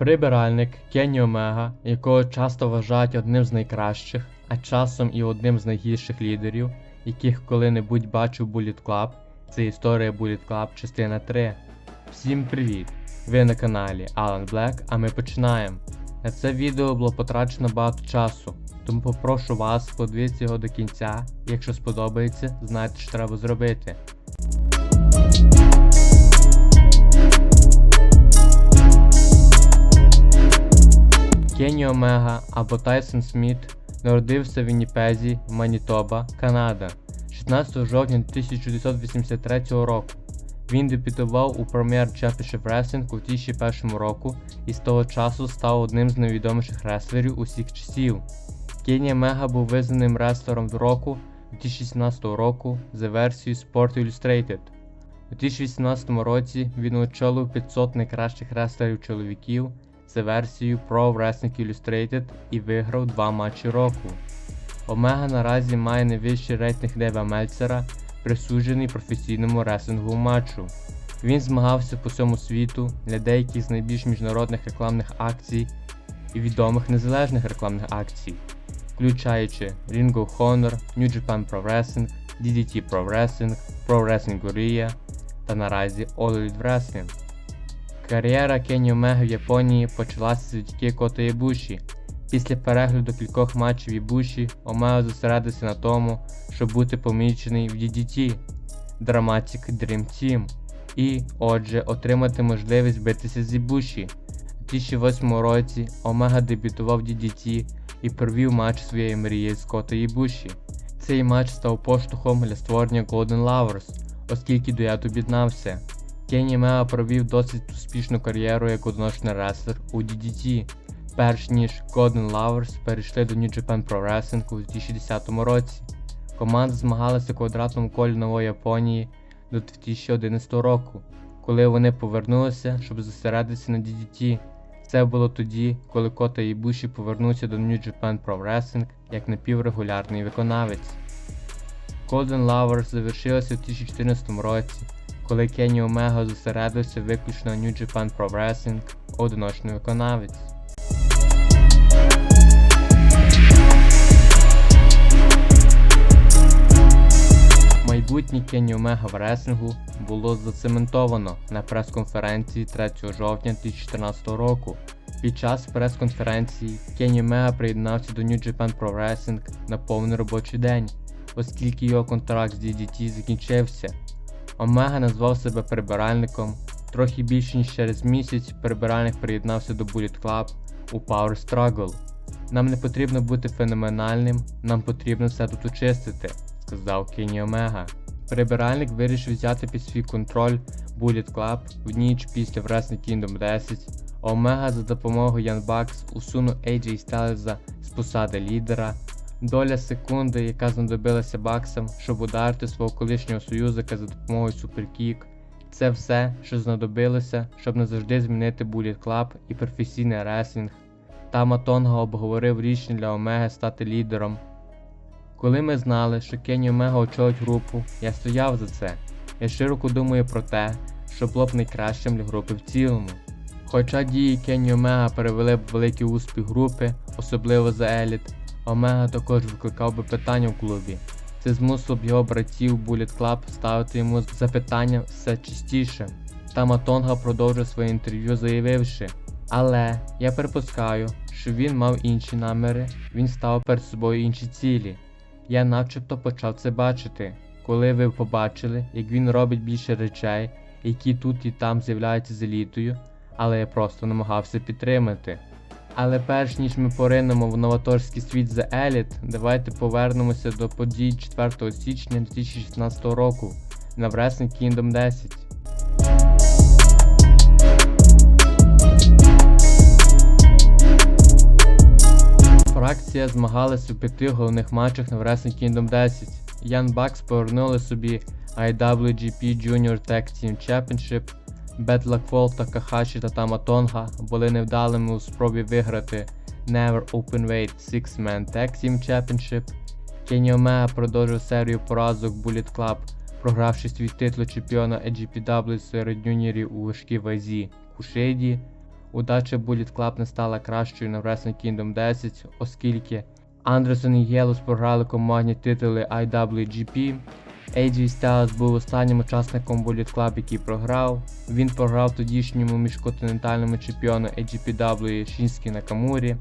Прибиральник Кенні Омега, якого часто вважають одним з найкращих, а часом і одним з найгірших лідерів, яких коли-небудь бачив Bullet Club, це історія Bullet Club частина 3. Всім привіт! Ви на каналі Alan Black, а ми починаємо. На це відео було потрачено багато часу, тому попрошу вас подивитися його до кінця, якщо сподобається, знаєте, що треба зробити. Омега або Тайсон Сміт народився в Вінніпезі, Манітоба, Канада, 16 жовтня 1983 року. Він дебютував у Premier Championship Wrestling у 2001 року і з того часу став одним з найвідоміших реслерів усіх часів. Кенні Омега був визнаним реслером року 2017 року за версією Sport Illustrated. У 2018 році він очолив 500 найкращих реслерів чоловіків за версією Pro Wrestling Illustrated і виграв два матчі року. Омега наразі має найвищий рейтинг Дева Мельцера, присуджений професійному реслинговому матчу. Він змагався по всьому світу для деяких з найбільш міжнародних рекламних акцій і відомих незалежних рекламних акцій, включаючи Ring of Honor, New Japan Pro Wrestling, DDT Pro Wrestling, Pro Wrestling Korea та наразі All Elite Wrestling. Кар'єра Кенні Омеги в Японії почалася завдяки Кота Ібуші. Після перегляду кількох матчів Ібуші, Омега зосередився на тому, щоб бути помічений в DDT Dramatic Dream Team і, отже, отримати можливість битися з Ібуші. У 2008 році Омега дебютував в DDT і провів матч своєї мрії з Кота Ібуші. Цей матч став поштовхом для створення Golden Lovers, оскільки дует об'єднався. Кенні Меа провів досить успішну кар'єру як одиночний реслер у DDT, перш ніж Golden Lovers перейшли до New Japan Pro Wrestling у 2010 році. Команда змагалася в квадратному колі Нової Японії до 2011 року, коли вони повернулися, щоб зосередитися на DDT. Це було тоді, коли Кота Ібуші повернувся до New Japan Pro Wrestling як напіврегулярний виконавець. Golden Lovers завершилася у 2014 році коли Кенні Омега зосередився виключно на New Japan Pro Wrestling, одиночний виконавець. Майбутнє Кенні Омега в реслінгу було зацементовано на прес-конференції 3 жовтня 2014 року. Під час прес-конференції Кенні Омега приєднався до New Japan Pro Wrestling на повний робочий день, оскільки його контракт з DDT закінчився. Омега назвав себе прибиральником. Трохи більше ніж через місяць прибиральник приєднався до Bullet Club у Power Struggle. Нам не потрібно бути феноменальним, нам потрібно все тут очистити, сказав Кенні Омега. Прибиральник вирішив взяти під свій контроль Bullet Club в ніч після Wrestling Kingdom 10. Омега за допомогою Ян Бакс усунув AJ Стайлза з посади лідера. Доля секунди, яка знадобилася Баксам, щоб ударити свого колишнього союзника за допомогою суперкік. Це все, що знадобилося, щоб назавжди змінити Bullet Club і професійний реслінг. Тама Тонга обговорив рішення для Омеги стати лідером. Коли ми знали, що Кенні Омега очолить групу, я стояв за це. Я широко думаю про те, що було б найкращим для групи в цілому. Хоча дії Кенні Омега перевели б великий успіх групи, особливо за Еліт, Омега також викликав би питання в клубі. Це змусило б його братів Bullet Club ставити йому запитання все частіше. Тама Тонга продовжив своє інтерв'ю, заявивши: Але я припускаю, що він мав інші наміри, він ставив перед собою інші цілі. Я начебто почав це бачити, коли ви побачили, як він робить більше речей, які тут і там з'являються з елітою, але я просто намагався підтримати. Але перш ніж ми поринемо в новаторський світ The Elite, давайте повернемося до подій 4 січня 2016 року на Wrestling Kingdom 10. Фракція змагалась у п'яти головних матчах на Wrestling Kingdom 10. Ян Бакс повернули собі IWGP Junior Tag Team Championship, Bad Luck Fall та Кахаші та Тама Тонга були невдалими у спробі виграти Never Openweight Six-Man Tag Team Championship. Кенні Омега продовжив серію поразок Bullet Club, програвши свій титул чемпіона AGPW серед юніорів у важкій вазі Кушейді. удача Bullet Club не стала кращою на Wrestling Kingdom 10, оскільки Андерсон і Гелус програли командні титули IWGP. AJ Styles був останнім учасником Bullet Club, який програв. Він програв тодішньому міжконтинентальному чемпіону AGPW Шінські Накамурі.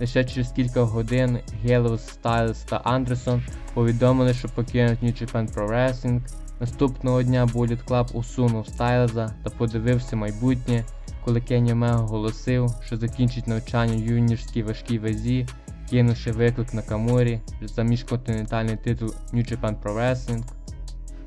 Лише через кілька годин Гелус, Стайлз та Андерсон повідомили, що покинуть New Japan Pro Wrestling. Наступного дня Bullet Club усунув Стайлза та подивився майбутнє, коли Кенні Омега оголосив, що закінчить навчання в юніорській важкій вазі, кинувши виклик на Камурі за міжконтинентальний титул New Japan Pro Wrestling.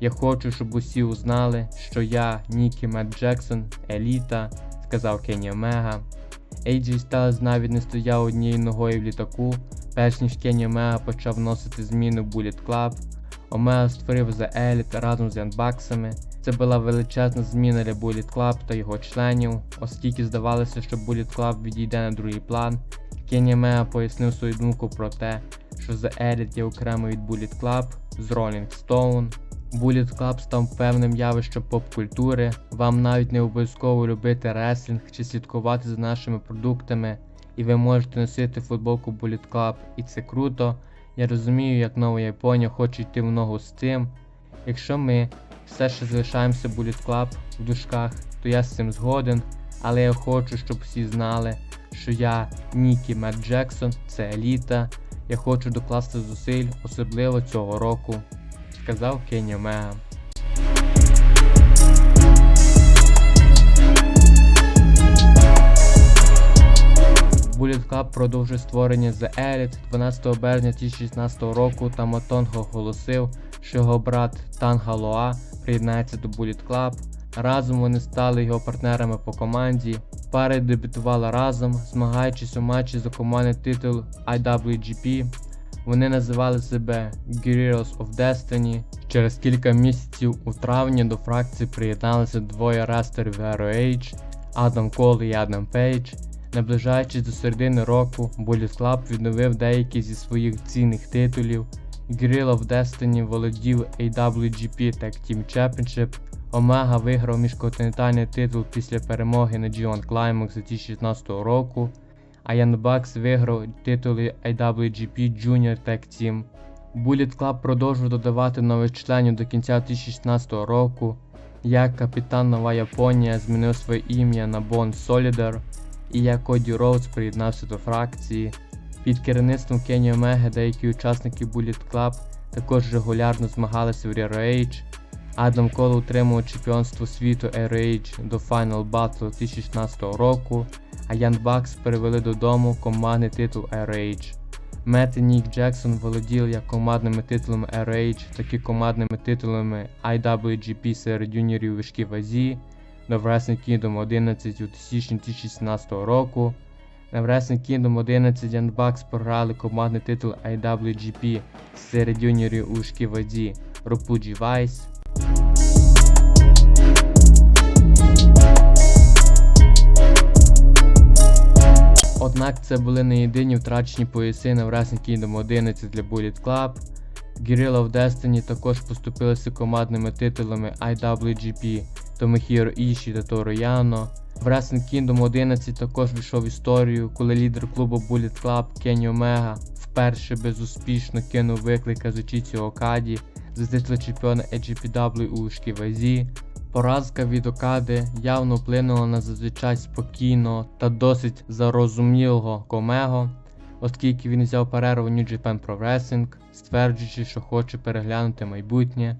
Я хочу, щоб усі узнали, що я, Нікі Мет Джексон, еліта, сказав Кенні Омега. AJ Styles навіть не стояв однією ногою в літаку, перш ніж Кенні Омега почав вносити зміни в Bullet Club. Омега створив The Elite разом з Янбаксами. Це була величезна зміна для Bullet Club та його членів, оскільки здавалося, що Bullet Club відійде на другий план. Кенні Омега пояснив свою думку про те, що The Elite є окремо від Bullet Club з Rolling Stone. Bullet Club став певним явищем поп-культури. Вам навіть не обов'язково любити реслінг чи слідкувати за нашими продуктами, і ви можете носити футболку Bullet Club, і це круто. Я розумію, як нова Японія хоче йти в ногу з цим. Якщо ми все ще залишаємося Bullet Club в дужках, то я з цим згоден, але я хочу, щоб всі знали, що я Нікі Мет Джексон, це еліта. Я хочу докласти зусиль, особливо цього року сказав Кенні Омега. Bullet Club продовжує створення The Elite 12 березня 2016 року Тамотонго оголосив, що його брат Танга Лоа приєднається до Bullet Club. Разом вони стали його партнерами по команді. Пари дебютували разом, змагаючись у матчі за командний титул IWGP. Вони називали себе Guerrillas of Destiny. Через кілька місяців у травні до фракції приєдналися двоє рестерів ROH Адам Кол і Адам Пейдж. Наближаючись до середини року, Bullet Club відновив деякі зі своїх цінних титулів. Guerrilla of Destiny володів AWGP Tag Team Championship. Омега виграв міжконтинентальний титул після перемоги на G1 Climax 2016 року а Ян Бакс виграв титули IWGP Junior Tag Team. Bullet Club продовжив додавати нових членів до кінця 2016 року. Як капітан Нова Японія змінив своє ім'я на Bond Solider, і як Коді Роудс приєднався до фракції. Під керівництвом Кенні Омеги деякі учасники Bullet Club також регулярно змагалися в ROH. Адам Кол утримував чемпіонство світу ROH до Final Battle 2016 року а Ян Бакс перевели додому командний титул ROH. Мет і Нік Джексон володіли як командними титулами ROH, так і командними титулами IWGP серед юніорів важкій вазі на Wrestling Kingdom 11 у січні 2017 року. На Wrestling Kingdom 11 Ян Бакс програли командний титул IWGP серед юніорів у важкій вазі Ропуджі Вайс. Однак це були не єдині втрачені пояси на Wrestling Kingdom 11 для Bullet Club. Guerrilla of Destiny також поступилися командними титулами IWGP Томихіро Іші та Торо Яно. В Wrestling Kingdom 11 також війшов історію, коли лідер клубу Bullet Club Кенні Омега вперше безуспішно кинув виклик Казучіці Окаді за титул чемпіона AGPW у важкій вазі. Поразка від Окади явно вплинула на зазвичай спокійного та досить зарозумілого Комего, оскільки він взяв перерву New Japan Pro Wrestling, стверджуючи, що хоче переглянути майбутнє.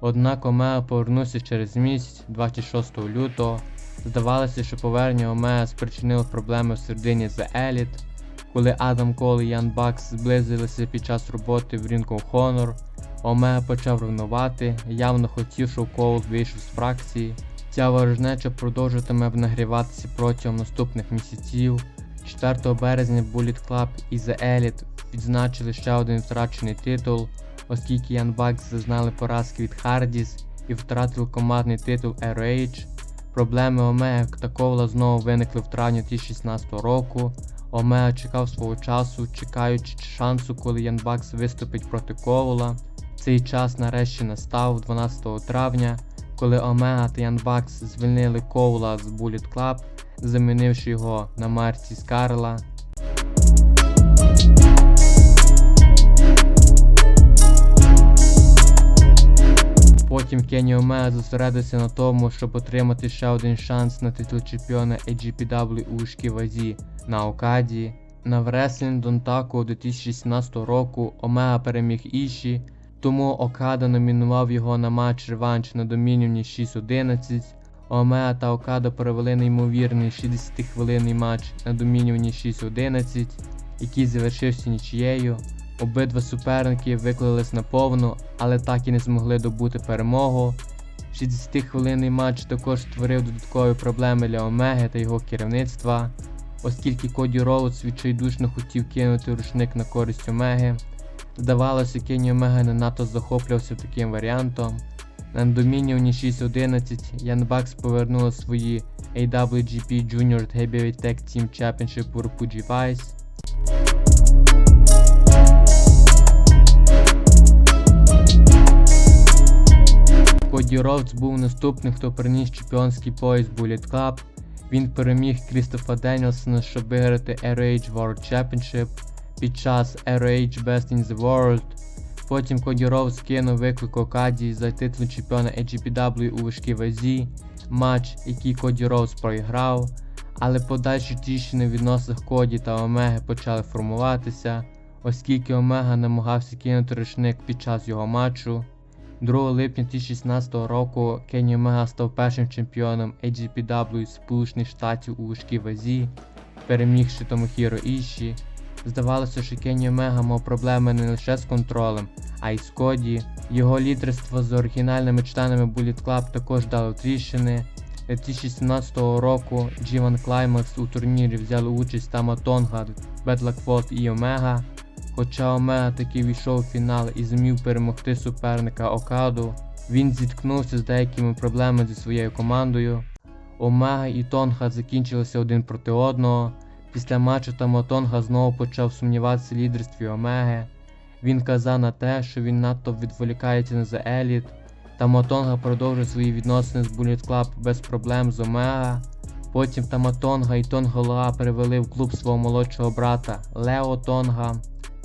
Однак Омега повернувся через місяць 26 лютого. Здавалося, що повернення Омега спричинило проблеми в середині The Elite, коли Адам Кол і Ян Бакс зблизилися під час роботи в Ring of Honor, Омега почав ревнувати, явно хотів, щоб Коул вийшов з фракції. Ця ворожнеча продовжуватиме нагріватися протягом наступних місяців. 4 березня Bullet Club і The Elite відзначили ще один втрачений титул, оскільки Ян Бакс зазнали поразки від Хардіс і втратили командний титул ROH. Проблеми Омега та Коула знову виникли в травні 2016 року. Омега чекав свого часу, чекаючи шансу, коли Ян Бакс виступить проти Коула. Цей час нарешті настав 12 травня, коли Омега та Ян Бакс звільнили Коула з Bullet Club. замінивши його на Марті Скарла. Потім Кенні Омега зосередився на тому, щоб отримати ще один шанс на титул чемпіона AGPW у важкій вазі на Окаді. На Wrestling Донтаку 2017 року Омега переміг Іші, тому Окада номінував його на матч реванш на Домініоні 6-11. Омега та Окада провели неймовірний 60-хвилинний матч на Домініоні 6-11, який завершився нічією. Обидва суперники виклались на повну, але так і не змогли добути перемогу. 60-хвилинний матч також створив додаткові проблеми для Омеги та його керівництва, оскільки Коді Роудс відчайдушно хотів кинути рушник на користь Омеги. Здавалося, Кенні Омега не надто захоплювався таким варіантом. На Домініоні 6.11 Ян Бакс повернула свої AWGP Junior Heavyweight Tag Team Championship у Rapuji Vice. Коді Роудс був наступним, хто приніс чемпіонський пояс Bullet Club. Він переміг Крістофа Денілсона, щоб виграти ROH World Championship під час ROH Best in the World. Потім Коді Роудс кинув виклик Окаді за титул чемпіона AGPW у важкій вазі, матч, який Коді Роудс програв, але подальші тріщини в відносинах Коді та Омеги почали формуватися, оскільки Омега намагався кинути рушник під час його матчу. 2 липня 2016 року Кенні Омега став першим чемпіоном AGPW Сполучених Штатів у важкій вазі, перемігши Томохіро Іші. Здавалося, що Кенні Омега мав проблеми не лише з контролем, а й з Коді. Його лідерство з оригінальними членами Bullet Club також дало тріщини. 2017 року G1 Climax у турнірі взяли участь Тама Тонга, Бетлакфолд і Омега. Хоча Омега таки війшов у фінал і зумів перемогти суперника Окаду, він зіткнувся з деякими проблемами зі своєю командою. Омега і Тонга закінчилися один проти одного. Після матчу Тамотонга знову почав сумніватися в лідерстві Омеги. Він казав на те, що він надто відволікається на The Elite. Тамотонга продовжив свої відносини з Bullet Club без проблем з Омега. Потім Тамотонга і Тонга Лоа перевели в клуб свого молодшого брата Лео Тонга.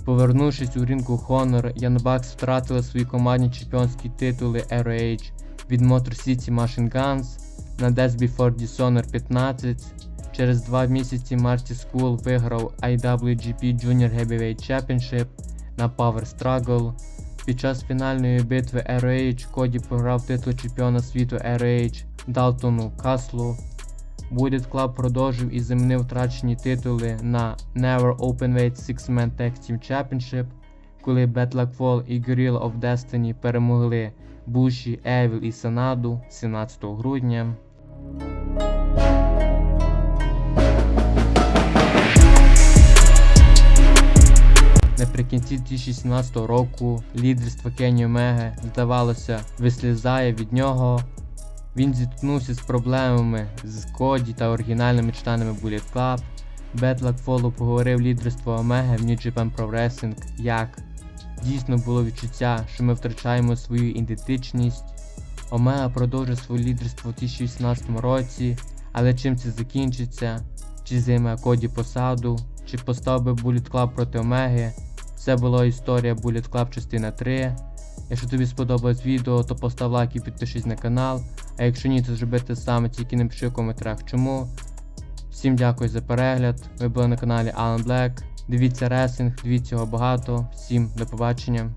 Повернувшись у ринку Honor, Янбакс втратили свої командні чемпіонські титули ROH від Motor City Machine Guns на Death Before Dishonor 15. Через два місяці Марті Скул виграв IWGP Junior Heavyweight Championship на Power Struggle. Під час фінальної битви ROH Коді програв титул чемпіона світу ROH Далтону Каслу. Bullet Club продовжив і замінив втрачені титули на Never Openweight Six-Man Tag Team Championship, коли Bad Fall і Gorilla of Destiny перемогли Буші, Евіл і Санаду 17 грудня. Наприкінці 2017 року лідерство Кенні Омеги, здавалося, вислізає від нього. Він зіткнувся з проблемами з Коді та оригінальними членами Bullet Club. Luck Fall поговорив лідерство Омеги в New Japan Pro Wrestling як дійсно було відчуття, що ми втрачаємо свою ідентичність. Омега продовжив своє лідерство у 2018 році, але чим це закінчиться? Чи займе Коді посаду, чи постав би Bullet Club проти Омеги? Це була історія Bullet Club частина 3. Якщо тобі сподобалось відео, то постав лайк і підпишись на канал. А якщо ні, то зробити саме, тільки напиши в коментарях чому. Всім дякую за перегляд. Ви були на каналі Alan Black. Дивіться ресинг, дивіться його багато. Всім до побачення.